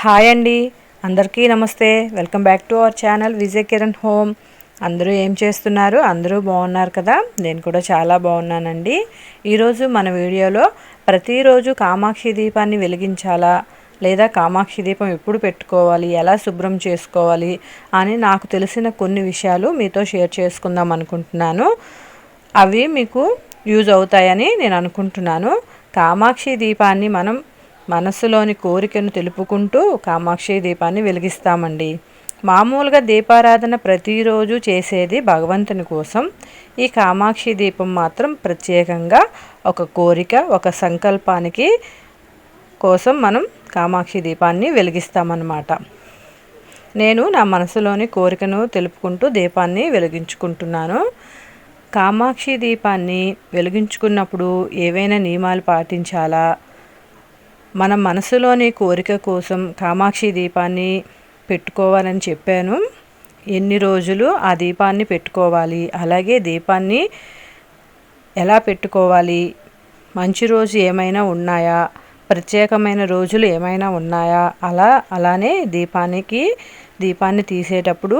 Hi అండి. అందరికీ నమస్తే. Welcome back to our channel Vijay Kiran home. అందరూ ఏం చేస్తున్నారు? అందరూ బాగున్నారు కదా? నేను కూడా చాలా బాగున్నానండి. ఈరోజు మన వీడియోలో ప్రతిరోజు కామాక్షి దీపాన్ని వెలిగించాలా? లేదా కామాక్షి దీపం ఎప్పుడు పెట్టుకోవాలి? ఎలా శుభ్రం చేసుకోవాలి? అని నాకు తెలిసిన కొన్ని విషయాలు మీతో షేర్ చేసుకుందాం అనుకుంటున్నాను. అవి మీకు యూజ్ అవుతాయని నేను అనుకుంటున్నాను. కామాక్షి దీపాన్ని మనం మనస్సులోని కోరికను తెలుపుకుంటూ కామాక్షి దీపాన్ని వెలిగిస్తామండి. మామూలుగా దీపారాధన ప్రతిరోజు చేసేది భగవంతుని కోసం. ఈ కామాక్షి దీపం మాత్రం ప్రత్యేకంగా ఒక కోరిక ఒక సంకల్పానికి కోసం మనం కామాక్షి దీపాన్ని వెలిగిస్తామన్నమాట. నేను నా మనసులోని కోరికను తెలుపుకుంటూ దీపాన్ని వెలిగించుకుంటున్నాను. కామాక్షి దీపాన్ని వెలిగించుకున్నప్పుడు ఏవైనా నియమాలు పాటించాలా? మన మనసులోని కోరిక కోసం కామాక్షి దీపాన్ని పెట్టుకోవాలని చెప్పాను. ఎన్ని రోజులు ఆ దీపాన్ని పెట్టుకోవాలి? అలాగే దీపాన్ని ఎలా పెట్టుకోవాలి? మంచి రోజు ఏమైనా ఉన్నాయా? ప్రత్యేకమైన రోజులు ఏమైనా ఉన్నాయా? అలా అలానే దీపానికి దీపాన్ని తీసేటప్పుడు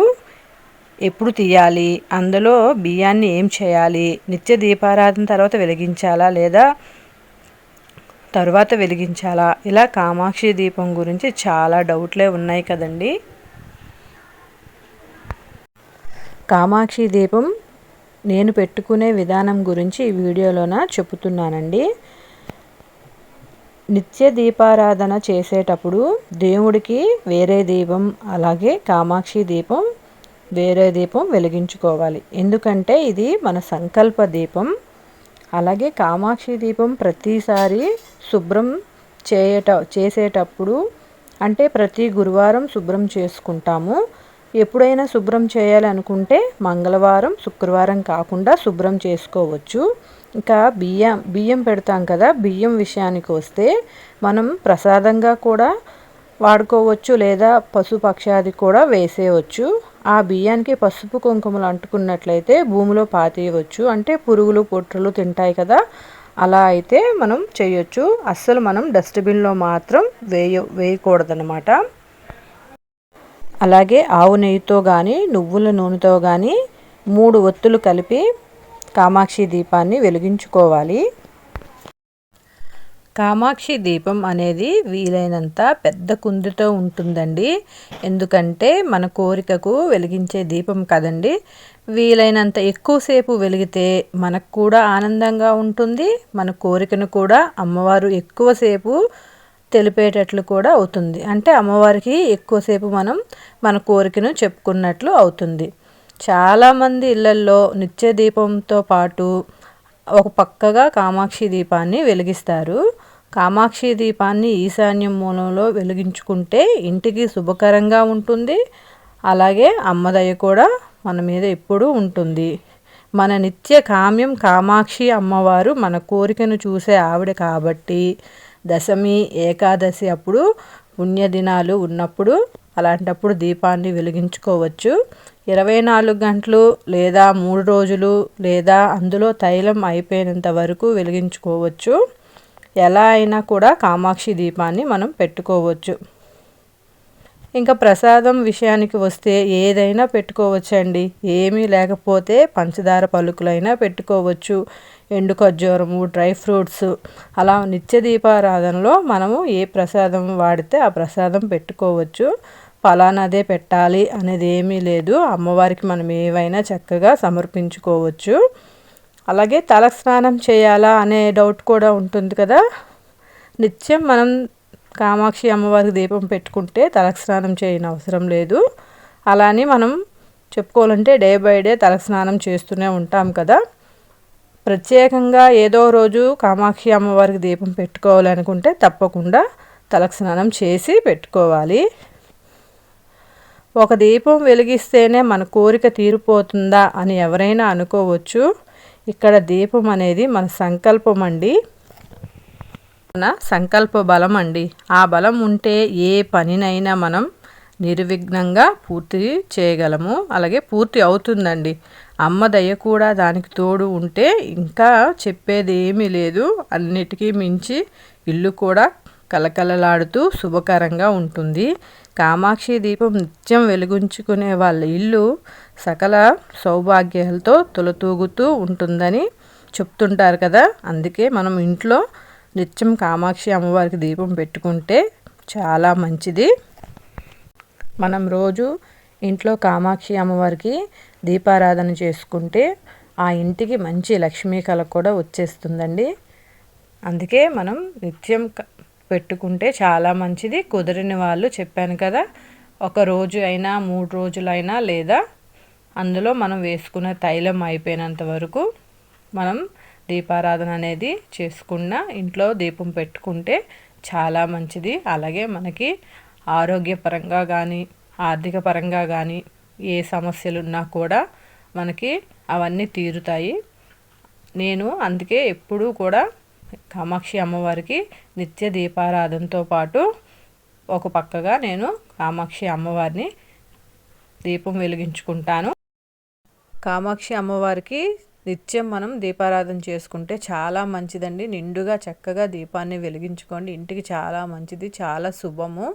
ఎప్పుడు తీయాలి? అందులో బియ్యాన్ని ఏం చేయాలి? నిత్య దీపారాధన తర్వాత వెలిగించాలా లేదా తరువాత వెలిగించాలా? ఇలా కామాక్షి దీపం గురించి చాలా డౌట్లే ఉన్నాయి కదండి. కామాక్షి దీపం నేను పెట్టుకునే విధానం గురించి ఈ వీడియోలోన చెబుతున్నానండి నిత్య దీపారాధన చేసేటప్పుడు దేవుడికి వేరే దీపం అలాగే కామాక్షి దీపం వేరే దీపం వెలిగించుకోవాలి. ఎందుకంటే ఇది మన సంకల్ప దీపం. అలాగే కామాక్షి దీపం ప్రతిసారి శుభ్రం చేయట చేసేటప్పుడు అంటే ప్రతి గురువారం శుభ్రం చేసుకుంటాము. ఎప్పుడైనా శుభ్రం చేయాలనుకుంటే మంగళవారం శుక్రవారం కాకుండా శుభ్రం చేసుకోవచ్చు. ఇంకా బియ్యం బియ్యం పెడతాం కదా బియ్యం విషయానికి వస్తే మనం ప్రసాదంగా కూడా వాడుకోవచ్చు లేదా పశుపక్షాది కూడా వేసేయవచ్చు ఆ బియ్యానికి పసుపు కుంకుమలు అంటుకున్నట్లయితే భూమిలో పాతేయవచ్చు. అంటే పురుగులు పొట్టులు తింటాయి కదా. అలా అయితే మనం చేయొచ్చు. అస్సలు మనం డస్ట్బిన్లో మాత్రం వేయ వేయకూడదనమాట అలాగే ఆవు నెయ్యితో కానీ నువ్వుల నూనెతో కానీ మూడు ఒత్తులు కలిపి కామాక్షి దీపాన్ని వెలిగించుకోవాలి. కామాక్షి దీపం అనేది వీలైనంత పెద్ద కుందితో ఉంటుందండి. ఎందుకంటే మన కోరికకు వెలిగించే దీపం కదండి. వీలైనంత ఎక్కువసేపు వెలిగితే మనకు కూడా ఆనందంగా ఉంటుంది. మన కోరికను కూడా అమ్మవారు ఎక్కువసేపు తెలిపేటట్లు కూడా అవుతుంది. అంటే అమ్మవారికి ఎక్కువసేపు మనం మన కోరికను చెప్పుకున్నట్లు అవుతుంది. చాలామంది ఇళ్ళల్లో నిత్య దీపంతో పాటు ఒక పక్కగా కామాక్షి దీపాన్ని వెలిగిస్తారు. కామాక్షి దీపాన్ని ఈశాన్యం మూలంలో వెలిగించుకుంటే ఇంటికి శుభకరంగా ఉంటుంది. అలాగే అమ్మదయ్య కూడా మన మీద ఎప్పుడూ ఉంటుంది. మన నిత్య కామ్యం కామాక్షి అమ్మవారు మన కోరికను చూసే ఆవిడ కాబట్టి దశమి ఏకాదశి అప్పుడు పుణ్యదినాలు ఉన్నప్పుడు అలాంటప్పుడు దీపాన్ని వెలిగించుకోవచ్చు. ఇరవై నాలుగు గంటలు లేదా మూడు రోజులు లేదా అందులో తైలం అయిపోయినంత వరకు వెలిగించుకోవచ్చు. ఎలా అయినా కూడా కామాక్షి దీపాన్ని మనం పెట్టుకోవచ్చు. ఇంకా ప్రసాదం విషయానికి వస్తే ఏదైనా పెట్టుకోవచ్చండి. ఏమీ లేకపోతే పంచదార పలుకులైనా పెట్టుకోవచ్చు. ఎండు ఖర్జూరము డ్రై ఫ్రూట్స్ అలా నిత్య దీపారాధనలో మనము ఏ ప్రసాదం వాడితే ఆ ప్రసాదం పెట్టుకోవచ్చు. ఫలానాదే పెట్టాలి అనేది ఏమీ లేదు. అమ్మవారికి మనం ఏవైనా చక్కగా సమర్పించుకోవచ్చు. అలాగే తలస్నానం చేయాలా అనే డౌట్ కూడా ఉంటుంది కదా. నిత్యం మనం కామాక్షి అమ్మవారికి దీపం పెట్టుకుంటే తలకు స్నానం చేయని అవసరం లేదు. అలానే మనం చెప్పుకోవాలంటే డే బై డే తలకు స్నానం చేస్తూనే ఉంటాం కదా. ప్రత్యేకంగా ఏదో రోజు కామాక్షి అమ్మవారికి దీపం పెట్టుకోవాలనుకుంటే తప్పకుండా తలకు స్నానం చేసి పెట్టుకోవాలి. ఒక దీపం వెలిగిస్తేనే మన కోరిక తీరిపోతుందా అని ఎవరైనా అనుకోవచ్చు. ఇక్కడ దీపం అనేది మన సంకల్పం అండి మన సంకల్ప బలం అండి ఆ బలం ఉంటే ఏ పనినైనా మనం నిర్విఘ్నంగా పూర్తి చేయగలము. అలాగే పూర్తి అవుతుందండి. అమ్మ దయ కూడా దానికి తోడు ఉంటే ఇంకా చెప్పేది ఏమీ లేదు. అన్నిటికీ మించి ఇల్లు కూడా కలకలలాడుతూ శుభకరంగా ఉంటుంది. కామాక్షి దీపం నిత్యం వెలుగుంచుకునే వాళ్ళ ఇల్లు సకల సౌభాగ్యాలతో తొలతూగుతూ ఉంటుందని చెప్తుంటారు కదా. అందుకే మనం ఇంట్లో నిత్యం కామాక్షి అమ్మవారికి దీపం పెట్టుకుంటే చాలా మంచిది. మనం రోజు ఇంట్లో కామాక్షి అమ్మవారికి దీపారాధన చేసుకుంటే ఆ ఇంటికి మంచి లక్ష్మీ కళ కూడా వచ్చేస్తుందండి. అందుకే మనం నిత్యం పెట్టుకుంటే చాలా మంచిది. కుదిరిన వాళ్ళు చెప్పాను కదా ఒక రోజు అయినా మూడు రోజులైనా లేదా అందులో మనం వేసుకున్న తైలం అయిపోయినంత వరకు మనం దీపారాధన అనేది చేసుకున్న ఇంట్లో దీపం పెట్టుకుంటే చాలా మంచిది. అలాగే మనకి ఆరోగ్యపరంగా కానీ ఆర్థిక పరంగా కానీ ఏ సమస్యలు ఉన్నా కూడా మనకి అవన్నీ తీరుతాయి. నేను అందుకే ఎప్పుడూ కూడా కామాక్షి అమ్మవారికి నిత్య దీపారాధనతో పాటు ఒక పక్కగా నేను కామాక్షి అమ్మవారిని దీపం వెలిగించుకుంటాను. కామాక్షి అమ్మవారికి నిత్యం మనం దీపారాధన చేసుకుంటే చాలా మంచిదండి. నిండుగా చక్కగా దీపాన్ని వెలిగించుకోండి. ఇంటికి చాలా మంచిది చాలా శుభము.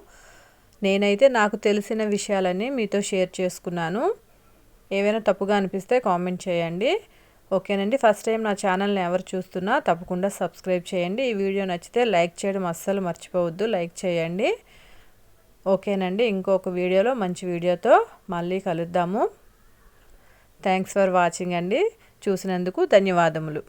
నేనైతే నాకు తెలిసిన విషయాలన్నీ మీతో షేర్ చేసుకున్నాను. ఏవైనా తప్పుగా అనిపిస్తే కామెంట్ చేయండి. ఓకేనండి. ఫస్ట్ టైం నా ఛానల్ని ఎవరు చూస్తున్నా తప్పకుండా సబ్స్క్రైబ్ చేయండి. ఈ వీడియో నచ్చితే లైక్ చేయడం అస్సలు మర్చిపోవద్దు. లైక్ చేయండి. ఓకేనండి. ఇంకొక వీడియోలో మంచి వీడియోతో మళ్ళీ కలుద్దాము. థ్యాంక్స్ ఫర్ వాచింగ్ అండి. చూసినందుకు ధన్యవాదములు.